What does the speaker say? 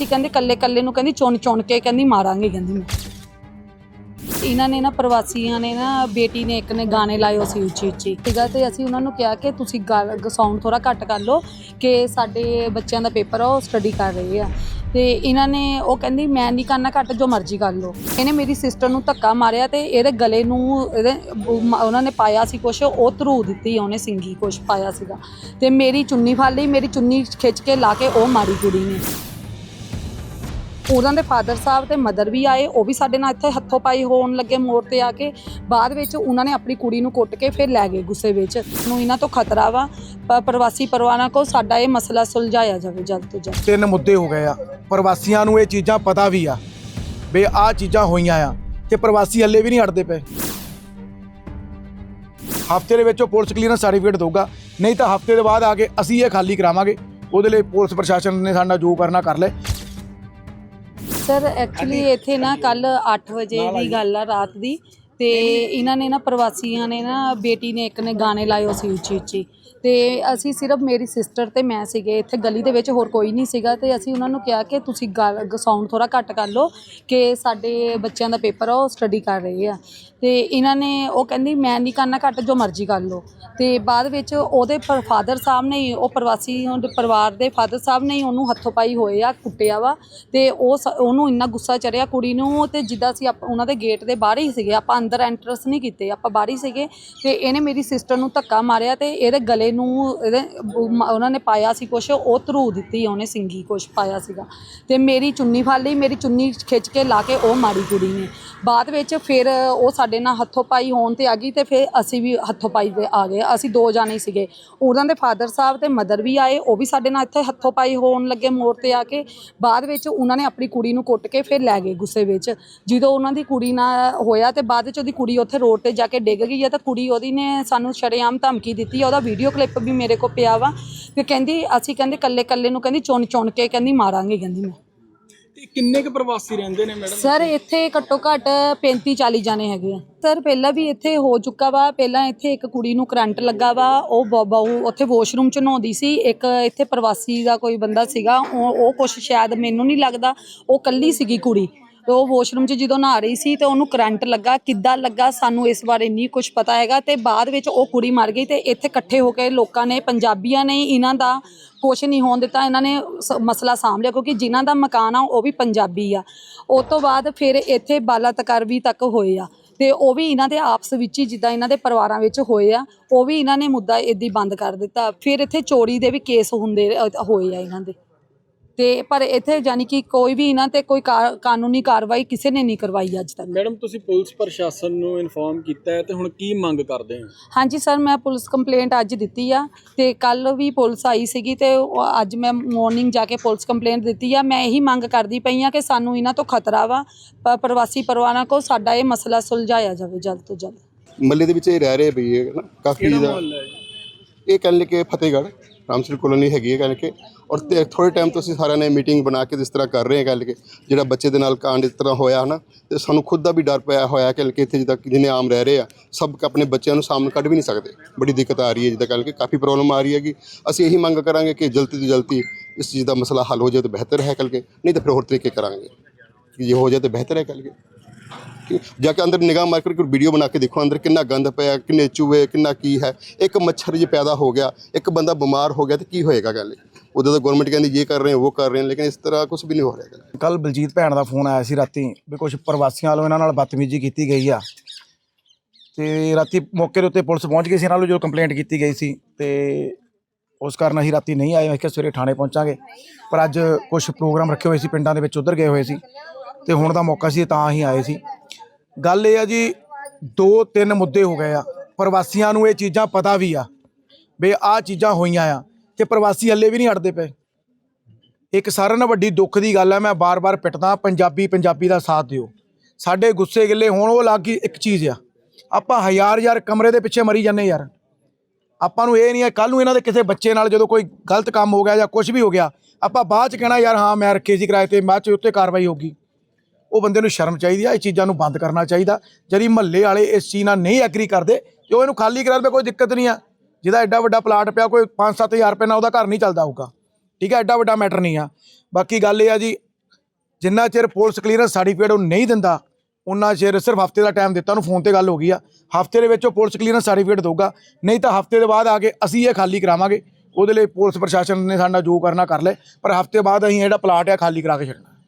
ਅਸੀਂ ਕਹਿੰਦੇ ਕੱਲੇ ਕੱਲੇ ਨੂੰ ਕਹਿੰਦੀ ਚੁਣ ਚੁਣ ਕੇ ਕਹਿੰਦੀ ਮਾਰਾਂਗੇ, ਕਹਿੰਦੀ ਮੈਂ। ਇਹਨਾਂ ਨੇ ਨਾ ਪ੍ਰਵਾਸੀਆਂ ਨੇ ਨਾ ਬੇਟੀ ਨੇ ਇੱਕ ਨੇ ਗਾਣੇ ਲਾਏ ਹੋ ਸੀ ਉੱਚੀ ਉੱਚੀ ਸੀਗਾ ਤੇ ਅਸੀਂ ਉਹਨਾਂ ਨੂੰ ਕਿਹਾ ਕਿ ਤੁਸੀਂ ਗੱਲ ਸਾਊਂਡ ਥੋੜਾ ਘੱਟ ਕਰ ਲਓ ਕਿ ਸਾਡੇ ਬੱਚਿਆਂ ਦਾ ਪੇਪਰ ਆ, ਉਹ ਸਟੱਡੀ ਕਰ ਰਹੇ ਆ। ਤੇ ਇਹਨਾਂ ਨੇ ਉਹ ਕਹਿੰਦੀ, ਮੈਂ ਨਹੀਂ ਕਰਨਾ ਘੱਟ, ਜੋ ਮਰਜ਼ੀ ਕਰ ਲਓ। ਇਹਨੇ ਮੇਰੀ ਸਿਸਟਰ ਨੂੰ ਧੱਕਾ ਮਾਰਿਆ ਤੇ ਇਹਦੇ ਗਲੇ ਨੂੰ ਇਹਦੇ ਉਹਨਾਂ ਨੇ ਪਾਇਆ ਸੀ ਕੁਛ, ਉਹ ਧਰੂ ਦਿੱਤੀ ਉਹਨੇ ਸਿੰਗੀ ਕੁਛ ਪਾਇਆ ਸੀਗਾ। ਤੇ ਮੇਰੀ ਚੁੰਨੀ ਫੜ ਲਈ, ਮੇਰੀ ਚੁੰਨੀ ਖਿੱਚ ਕੇ ਲਾ ਕੇ ਉਹ ਮਾਰੀ ਕੁੜੀ ਨੇ। ਉਹਨਾਂ ਦੇ ਫਾਦਰ ਸਾਹਿਬ ਤੇ ਮਦਰ ਵੀ ਆਏ, ਉਹ ਵੀ ਸਾਡੇ ਨਾਲ ਇੱਥੇ ਹੱਥੋਂ ਪਾਈ ਹੋਣ ਲੱਗੇ ਮੋੜ ਤੇ ਆ ਕੇ। ਬਾਅਦ ਵਿੱਚ ਉਹਨਾਂ ਨੇ ਆਪਣੀ ਕੁੜੀ ਨੂੰ ਕੁੱਟ ਕੇ ਫਿਰ ਲੈ ਗਏ ਗੁੱਸੇ ਵਿੱਚ। ਨੂੰ ਇਹਨਾਂ ਤੋਂ ਖਤਰਾ ਵਾ, ਪ- ਪ੍ਰਵਾਸੀ ਪਰਵਾਨਾ ਕੋ ਸਾਡਾ ਇਹ ਮਸਲਾ ਸੁਲਝਾਇਆ ਜਾਵੇ ਜਲਦ ਤੋਂ ਜਲਦ। ਤਿੰਨ ਮੁੱਦੇ ਹੋ ਗਏ ਆ। ਪ੍ਰਵਾਸੀਆਂ ਨੂੰ ਇਹ ਚੀਜ਼ਾਂ ਪਤਾ ਵੀ ਆ ਵੀ ਆਹ ਚੀਜ਼ਾਂ ਹੋਈਆਂ ਆ ਤੇ ਪ੍ਰਵਾਸੀ ਹੱਲੇ ਵੀ ਨਹੀਂ ਹਟਦੇ ਪਏ। ਹਫ਼ਤੇ ਦੇ ਵਿੱਚ ਉਹ ਪੁਲਿਸ ਕਲੀਅਰੈਂਸ ਸਰਟੀਫਿਕੇਟ ਦੇਊਗਾ, ਨਹੀਂ ਤਾਂ ਹਫ਼ਤੇ ਦੇ ਬਾਅਦ ਆ ਕੇ ਅਸੀਂ ਇਹ ਖਾਲੀ ਕਰਾਵਾਂਗੇ। ਉਹਦੇ ਲਈ ਪੁਲਿਸ ਪ੍ਰਸ਼ਾਸਨ ਨੇ ਸਾਡਾ ਜੋ ਕਰਨਾ ਕਰ ਲੈ ਸਰ ਐਕਚੁਅਲੀ ਇੱਥੇ ਨਾ ਕੱਲ 8 ਵਜੇ ਦੀ ਗੱਲ ਆ ਰਾਤ ਦੀ। ਤੇ ਇਹਨਾਂ ਨੇ ਨਾ ਪ੍ਰਵਾਸੀਆਂ ਨੇ ਨਾ ਬੇਟੀ ਨੇ ਇੱਕ ਨੇ ਗਾਣੇ ਲਾਏ ਹੋ ਸੀ ਉੱਚੀ ਉੱਚੀ। ਤੇ ਅਸੀਂ ਸਿਰਫ ਮੇਰੀ ਸਿਸਟਰ ਤੇ ਮੈਂ ਸੀਗੇ ਇੱਥੇ ਗਲੀ ਦੇ ਵਿੱਚ ਹੋਰ ਕੋਈ ਨਹੀਂ ਸੀਗਾ ਤੇ ਅਸੀਂ ਉਹਨਾਂ ਨੂੰ ਕਿਹਾ ਕਿ ਤੁਸੀਂ ਸਾਊਂਡ ਥੋੜਾ ਘੱਟ ਕਰ ਲਓ ਕਿ ਸਾਡੇ ਬੱਚਿਆਂ ਦਾ ਪੇਪਰ ਆ ਉਹ ਸਟੱਡੀ ਕਰ ਰਹੇ ਆ। ਤੇ ਇਹਨਾਂ ਨੇ ਉਹ ਕਹਿੰਦੀ ਮੈਂ ਨਹੀਂ ਕਰਨਾ ਘੱਟ ਜੋ ਮਰਜ਼ੀ ਕਰ ਲਓ। ਤੇ ਬਾਅਦ ਵਿੱਚ ਉਹਦੇ ਫਾਦਰ ਸਾਹਿਬ ਨੇ ਉਹ ਪ੍ਰਵਾਸੀ ਪਰਿਵਾਰ ਦੇ ਫਾਦਰ ਸਾਹਿਬ ਨੇ ਉਹਨੂੰ ਹੱਥੋਂ ਪਾਈ ਹੋਏ ਆ ਕੁੱਟਿਆ ਵਾ। ਤੇ ਉਹ ਉਹਨੂੰ ਇੰਨਾ ਗੁੱਸਾ ਚੜਿਆ ਕੁੜੀ ਨੂੰ ਤੇ ਜਿੱਦਾਂ ਅਸੀਂ ਉਹਨਾਂ ਦੇ ਗੇਟ ਦੇ ਬਾਹਰ ਹੀ ਸੀਗੇ ਆਪਾਂ ਅੰਦਰ ਐਂਟਰਸ ਨਹੀਂ ਕੀਤੇ, ਆਪਾਂ ਬਾਹਰ ਹੀ ਸੀਗੇ ਤੇ ਇਹਨੇ ਮੇਰੀ ਸਿਸਟਰ ਨੂੰ ਧੱਕਾ ਮਾਰਿਆ ਤੇ ਇਹਦੇ ਗਲੇ ਨੂੰ ਇਹਦੇ ਉਹਨਾਂ ਨੇ ਪਾਇਆ ਸੀ ਕੁਛ, ਉਹ ਧਰੂ ਦਿੱਤੀ ਉਹਨੇ ਸਿੰਗੀ ਕੁਛ ਪਾਇਆ ਸੀਗਾ ਤੇ ਮੇਰੀ ਚੁੰਨੀ ਫੜ ਲਈ, ਮੇਰੀ ਚੁੰਨੀ ਖਿੱਚ ਕੇ ਲਾ ਕੇ ਉਹ ਮਾਰੀ ਕੁੜੀ ਨੇ। ਬਾਅਦ ਵਿੱਚ ਫਿਰ ਉਹ ਸਾਡੇ ਨਾਲ ਹੱਥੋਂ ਪਾਈ ਹੋਣ ਤੇ ਆ ਗਈ ਤੇ ਫਿਰ ਅਸੀਂ ਵੀ ਹੱਥੋਂ ਪਾਈ ਤੇ ਆ ਗਏ, ਅਸੀਂ ਦੋ ਜਾਣੇ ਸੀਗੇ। ਉਹਨਾਂ ਦੇ ਫਾਦਰ ਸਾਹਿਬ ਤੇ ਮਦਰ ਵੀ ਆਏ, ਉਹ ਵੀ ਸਾਡੇ ਨਾਲ ਇੱਥੇ ਹੱਥੋਂ ਪਾਈ ਹੋਣ ਲੱਗੇ ਮੋੜ ਤੇ ਆ ਕੇ। ਬਾਅਦ ਵਿੱਚ ਉਹਨਾਂ ਨੇ ਆਪਣੀ ਕੁੜੀ ਨੂੰ ਕੁੱਟ ਕੇ ਫਿਰ ਲੈ ਗਏ ਗੁੱਸੇ ਵਿੱਚ। ਜਦੋਂ ਉਹਨਾਂ ਦੀ ਕੁੜੀ ਨਾਲ ਹੋਇਆ ਤੇ ਬਾਅਦ ਵਿੱਚ ਉਹਦੀ ਕੁੜੀ ਉੱਥੇ ਰੋਡ ਤੇ ਜਾ ਕੇ ਡਿੱਗ ਗਈ ਆ ਤਾਂ ਕੁੜੀ ਉਹਦੀ ਨੇ ਸਾਨੂੰ ਸ਼ਰੇਆਮ ਧਮਕੀ ਦਿੱਤੀ ਆ। ਉਹਦਾ ਵੀਡੀਓ ਕਲਿੱਪ ਵੀ ਮੇਰੇ ਕੋਲ ਪਿਆ ਵਾ ਕਿ ਕਹਿੰਦੀ ਅਸੀਂ ਕਹਿੰਦੇ ਕੱਲੇ ਕੱਲੇ ਨੂੰ ਕਹਿੰਦੀ ਚੁਣ ਚੁਣ ਕੇ ਕਹਿੰਦੀ ਮਾਰਾਂਗੇ ਕਹਿੰਦੀ ਮੈਂ। ਤੇ ਕਿੰਨੇ ਕੁ ਪ੍ਰਵਾਸੀ ਰਹਿੰਦੇ ਨੇ ਮੈਡਮ? ਸਰ ਇੱਥੇ ਘੱਟੋ ਘੱਟ 35 40 ਜਾਣੇ ਹੈਗੇ ਆ। ਸਰ ਪਹਿਲਾਂ ਵੀ ਇੱਥੇ ਹੋ ਚੁੱਕਾ ਵਾ। ਪਹਿਲਾਂ ਇੱਥੇ ਇੱਕ ਕੁੜੀ ਨੂੰ ਕਰੰਟ ਲੱਗਾ ਵਾ। ਉਹ ਬ- ਬਹੂ ਉੱਥੇ ਵਾਸ਼ਰੂਮ ਚ ਨਹਾਉਂਦੀ ਸੀ। ਇੱਕ ਇੱਥੇ ਪ੍ਰਵਾਸੀ ਦਾ ਕੋਈ ਬੰਦਾ ਸੀਗਾ। ਉਹ ਉਹ ਕੁਛ ਸ਼ਾਇਦ ਮੈਨੂੰ ਨਹੀਂ ਲੱਗਦਾ। ਉਹ ਕੱਲੀ ਸੀਗੀ ਕੁੜੀ। ਤੇ ਉਹ ਵਾਸ਼ਰੂਮ 'ਚ ਜਦੋਂ ਨਹਾ ਰਹੀ ਸੀ ਤੇ ਉਹਨੂੰ ਕਰੰਟ ਲੱਗਾ ਕਿੱਦਾਂ ਲੱਗਾ ਸਾਨੂੰ ਇਸ ਬਾਰੇ ਨਹੀਂ ਕੁਝ ਪਤਾ ਹੈਗਾ ਤੇ ਬਾਅਦ ਵਿੱਚ ਉਹ ਕੁੜੀ ਮਰ ਗਈ ਤੇ ਇੱਥੇ ਇਕੱਠੇ ਹੋ ਕੇ ਲੋਕਾਂ ਨੇ ਪੰਜਾਬੀਆਂ ਨੇ ਇਹਨਾਂ ਦਾ ਕੁਛ ਨਹੀਂ ਹੋਣ ਦਿੱਤਾ ਇਹਨਾਂ ਨੇ ਸ- ਮਸਲਾ ਸਾਂਭ ਲਿਆ ਕਿਉਂਕਿ ਜਿਨ੍ਹਾਂ ਦਾ ਮਕਾਨ ਆ ਉਹ ਵੀ ਪੰਜਾਬੀ ਆ। ਉਸ ਤੋਂ ਬਾਅਦ ਫਿਰ ਇੱਥੇ ਬਾਲਾਤਕਾਰ ਵੀ ਤੱਕ ਹੋਏ ਆ ਤੇ ਉਹ ਵੀ ਇਹਨਾਂ ਦੇ ਆਪਸ ਵਿੱਚ ਹੀ ਜਿੱਦਾਂ ਇਹਨਾਂ ਦੇ ਪਰਿਵਾਰਾਂ ਵਿੱਚ ਹੋਏ ਆ ਉਹ ਵੀ ਇਹਨਾਂ ਨੇ ਮੁੱਦਾ ਇਦਾਂ ਬੰਦ ਕਰ ਦਿੱਤਾ। ਫਿਰ ਇੱਥੇ ਚੋਰੀ ਦੇ ਵੀ ਕੇਸ ਹੁੰਦੇ ਅ, ਹੋਏ ਆ ਇਹਨਾਂ ਦੇ। ਤੇ ਪਰ ਇੱਥੇ ਜਾਨੀ ਕਿ ਕੋਈ ਵੀ ਇਹਨਾਂ ਤੇ ਕੋਈ ਕਾ- ਕਾਨੂੰਨੀ ਕਾਰਵਾਈ ਕਿਸੇ ਨੇ ਨਹੀਂ ਕਰਵਾਈ ਅੱਜ ਤੱਕ। ਮੈਡਮ ਤੁਸੀਂ ਪੁਲਿਸ ਪ੍ਰਸ਼ਾਸਨ ਨੂੰ ਇਨਫੋਰਮ ਕੀਤਾ ਹੈ ਤੇ ਹੁਣ ਕੀ ਮੰਗ ਕਰਦੇ ਹੋ? ਹਾਂਜੀ ਸਰ ਮੈਂ ਪੁਲਿਸ ਕੰਪਲੇਂਟ ਅੱਜ ਦਿੱਤੀ ਆ ਤੇ ਕੱਲ ਵੀ ਪੁਲਿਸ ਆਈ ਸੀਗੀ ਤੇ ਉਹ ਅੱਜ ਮੈਂ ਮਾਰਨਿੰਗ ਜਾ ਕੇ ਪੁਲਿਸ ਕੰਪਲੇਂਟ ਦਿੱਤੀ ਆ। ਮੈਂ ਇਹੀ ਮੰਗ ਕਰਦੀ ਪਈ ਆ ਕਿ ਸਾਨੂੰ ਇਹਨਾਂ ਤੋਂ ਖਤਰਾ ਵਾ ਪ- ਪ੍ਰਵਾਸੀ ਪਰਵਾਨਾ ਕੋ ਸਾਡਾ ਇਹ ਮਸਲਾ ਸੁਲਝਾਇਆ ਜਾਵੇ ਜਲਦ ਤੋਂ ਜਲਦ। ਮੱਲੇ ਦੇ ਵਿੱਚ ਇਹ ਰਹਿ ਰਹੇ ਨਾ ਕਾਫੀ ਦਾ ਮੁਹੱਲਾ ਹੈ? ਇਹ ਕਹਿ ਲੈ ਕਿ ਫਤਿਹਗੜ੍ਹ। ਰਾਮਸਰ ਕਲੋਨੀ ਹੈਗੀ ਹੈ ਕਹਿ ਕੇ। ਔਰ ਤੇ ਥੋੜੇ ਟਾਈਮ ਤੋਂ ਅਸੀਂ ਸਾਰਿਆਂ ਨੇ ਮੀਟਿੰਗ ਬਣਾ ਕੇ ਜਿਸ ਤਰ੍ਹਾਂ ਕਰ ਰਹੇ ਹਾਂ ਕਹਿ ਕੇ, ਜਿਹੜਾ ਬੱਚੇ ਦੇ ਨਾਲ ਕਾਂਡ ਇਸ ਤਰ੍ਹਾਂ ਹੋਇਆ ਹਨਾ, ਤੇ ਸਾਨੂੰ ਖੁਦ ਦਾ ਵੀ ਡਰ ਪਿਆ ਹੋਇਆ ਕਿ ਕਿ ਇੱਥੇ ਜਿੱਦਾਂ ਜਿਹਨੇ ਆਮ ਰਹਿ ਰਹੇ ਆ, ਸਭ ਆਪਣੇ ਬੱਚਿਆਂ ਨੂੰ ਸਾਹਮਣੇ ਕੱਢ ਵੀ ਨਹੀਂ ਸਕਦੇ। ਬੜੀ ਦਿੱਕਤ ਆ ਰਹੀ ਹੈ ਜਿੱਦਾਂ ਕਹਿ ਕੇ, ਕਾਫੀ ਪ੍ਰੋਬਲਮ ਆ ਰਹੀ ਹੈਗੀ। ਅਸੀਂ ਇਹੀ ਮੰਗ ਕਰਾਂਗੇ ਕਿ ਜਲਦੀ ਤੋਂ ਜਲਦੀ ਇਸ ਚੀਜ਼ ਦਾ ਮਸਲਾ ਹੱਲ ਹੋ ਜਾਵੇ ਤਾਂ ਬਿਹਤਰ ਹੈ ਕਹਿ ਕੇ, ਨਹੀਂ ਤਾਂ ਫਿਰ ਹੋਰ ਤਰੀਕੇ ਕਰਾਂਗੇ। ਕਿ ਜੇ ਹੋ ਜਾਵੇ ਤਾਂ ਬਿਹਤਰ ਹੈ ਕਹਿ ਕੇ। ਜਾ ਕੇ ਅੰਦਰ ਨਿਗਾਹ ਮਾਰ ਕੇ ਕੋਈ ਵੀਡੀਓ ਬਣਾ ਕੇ ਦੇਖੋ, ਅੰਦਰ ਕਿੰਨਾ ਗੰਦ ਪਿਆ, ਕਿੰਨੇ ਚੂਹੇ, ਕਿੰਨਾ ਕੀ ਹੈ। ਇੱਕ ਮੱਛਰ ਜੇ ਪੈਦਾ ਹੋ ਗਿਆ, ਇੱਕ ਬੰਦਾ ਬਿਮਾਰ ਹੋ ਗਿਆ ਤੇ ਕੀ ਹੋਏਗਾ ਗੱਲ? ਉਦੋਂ ਤਾਂ ਗਵਰਨਮੈਂਟ ਕਹਿੰਦੀ ਇਹ ਕਰ ਰਹੇ ਹਾਂ, ਉਹ ਕਰ ਰਹੇ ਲੇਕਿਨ ਇਸ ਤਰ੍ਹਾਂ ਕੁਝ ਵੀ ਨਹੀਂ ਹੋ ਰਿਹਾ ਗੱਲ। ਕੱਲ ਬਲਜੀਤ ਭੈਣ ਦਾ ਫੋਨ ਆਇਆ ਸੀ ਰਾਤੀ, ਵੀ ਕੁਝ ਪ੍ਰਵਾਸੀਆਂ ਵੱਲੋਂ ਇਹਨਾਂ ਨਾਲ ਬਦਤਮੀਜ਼ੀ ਕੀਤੀ ਗਈ ਆ। ਤੇ ਰਾਤੀ ਮੌਕੇ ਦੇ ਉੱਤੇ ਪੁਲਿਸ ਪਹੁੰਚ ਗਈ ਸੀ, ਇਹਨਾਂ ਨੂੰ ਜੋ ਕੰਪਲੇਂਟ ਕੀਤੀ ਗਈ ਸੀ, ਤੇ ਉਸ ਕਾਰਨ ਅਸੀਂ ਰਾਤੀ ਨਹੀਂ ਆਏ, ਮੈਂ ਕਿਹਾ ਸਵੇਰੇ ਥਾਣੇ ਪਹੁੰਚਾਂਗੇ। ਪਰ ਅੱਜ ਕੁਝ ਪ੍ਰੋਗਰਾਮ ਰੱਖੇ ਹੋਏ ਸੀ, ਪਿੰਡਾਂ ਦੇ ਵਿੱਚ ਉਧਰ ਗਏ ਹੋਏ ਸੀ। ਤੇ ਹੁਣ ਦਾ ਮੌਕਾ ਸੀ, ਤਾਂ ਅਸੀਂ ਆਏ ਸੀ। ਗੱਲ ਇਹ ਆ ਜੀ ਦੋ ਤਿੰਨ ਮੁੱਦੇ ਹੋ ਗਏ ਆ। ਪ੍ਰਵਾਸੀਆਂ ਨੂੰ ਇਹ ਚੀਜ਼ਾਂ ਪਤਾ ਵੀ ਆ, ਵੀ ਆਹ ਚੀਜ਼ਾਂ ਹੋਈਆਂ ਆ ਤੇ ਪ੍ਰਵਾਸੀ ਹੱਲੇ ਵੀ ਨਹੀਂ ਹਟਦੇ ਪਏ। ਇੱਕ ਸਾਰਿਆਂ ਨਾਲੋਂ ਵੱਡੀ ਦੁੱਖ ਦੀ ਗੱਲ ਹੈ ਮੈਂ ਬਾਰ-ਬਾਰ ਪਿੱਟਦਾ ਪੰਜਾਬੀ ਪੰਜਾਬੀ ਦਾ ਸਾਥ ਦਿਓ। ਸਾਡੇ ਗੁੱਸੇ ਗਿੱਲੇ ਹੋਣ, ਉਹ ਅਲੱਗ ਹੀ ਇੱਕ ਚੀਜ਼ ਆ। ਆਪਾਂ ਹਜ਼ਾਰ ਹਜ਼ਾਰ ਕਮਰੇ ਦੇ ਪਿੱਛੇ ਮਰੀ ਜਾਂਦੇ ਯਾਰ। ਆਪਾਂ ਨੂੰ ਇਹ ਨਹੀਂ ਹੈ ਕੱਲ ਨੂੰ ਇਹਨਾਂ ਦੇ ਕਿਸੇ ਬੱਚੇ ਨਾਲ ਜਦੋਂ ਕੋਈ ਗਲਤ ਕੰਮ ਹੋ ਗਿਆ ਜਾਂ ਕੁਝ ਵੀ ਹੋ ਗਿਆ, ਆਪਾਂ ਬਾਅਦ ਚ ਕਹਿਣਾ, ਯਾਰ, ਹਾਂ, ਮੈਂ ਰੱਖੇ ਸੀ ਕਿਰਾਏ ਤੇ, ਬਾਅਦ ਚ ਉੱਤੇ ਕਾਰਵਾਈ ਹੋਗੀ ਉਹ ਬੰਦੇ ਨੂੰ ਸ਼ਰਮ ਚਾਹੀਦੀ ਆ, ਇਹ ਚੀਜ਼ਾਂ ਨੂੰ ਬੰਦ ਕਰਨਾ ਚਾਹੀਦਾ। ਜਿਹੜੀ ਮਹੱਲੇ ਵਾਲੇ ਇਸ ਚੀਜ਼ ਨਾਲ ਨਹੀਂ ਐਗਰੀ ਕਰਦੇ, ਤੇ ਉਹ ਇਹਨੂੰ ਖਾਲੀ ਕਰਾ ਦੇ ਕੋਈ ਦਿੱਕਤ ਨਹੀਂ ਆ। ਜਿਹਦਾ ਐਡਾ ਵੱਡਾ ਪਲਾਟ ਪਿਆ, ਕੋਈ 5-7000 ਰੁਪਏ ਨਾਲ ਉਹਦਾ ਘਰ ਨਹੀਂ ਚੱਲਦਾ ਹੋਊਗਾ। ਠੀਕ ਹੈ ਐਡਾ ਵੱਡਾ ਮੈਟਰ ਨਹੀਂ ਆ। ਬਾਕੀ ਗੱਲ ਇਹ ਆ ਜੀ, ਜਿੰਨਾ ਚਿਰ ਪੁਲਿਸ ਕਲੀਅਰੈਂਸ ਸਰਟੀਫਿਕੇਟ ਉਹ ਨਹੀਂ ਦਿੰਦਾ ਉਹਨਾਂ ਚਿਰ ਸਿਰਫ ਹਫ਼ਤੇ ਦਾ ਟਾਈਮ ਦਿੱਤਾ, ਉਹਨੂੰ ਫੋਨ ਤੇ ਗੱਲ ਹੋ ਗਈ ਆ। ਹਫ਼ਤੇ ਦੇ ਵਿੱਚ ਉਹ ਪੁਲਿਸ ਕਲੀਅਰੈਂਸ ਸਰਟੀਫਿਕੇਟ ਦੇਊਗਾ, ਨਹੀਂ ਤਾਂ ਹਫ਼ਤੇ ਦੇ ਬਾਅਦ ਆ ਕੇ ਅਸੀਂ ਇਹ ਖਾਲੀ ਕਰਾਵਾਂਗੇ। ਉਹਦੇ ਲਈ ਪੁਲਿਸ ਪ੍ਰਸ਼ਾਸਨ ਨੇ ਸਾਡਾ ਜੋ ਕਰਨਾ ਕਰ ਲੈ ਪਰ ਹਫ਼ਤੇ ਬਾਅਦ ਅਸੀਂ ਜਿਹੜਾ ਪਲਾਟ ਆ ਖਾਲੀ ਕਰਾ ਕੇ ਛੱਡਣਾ।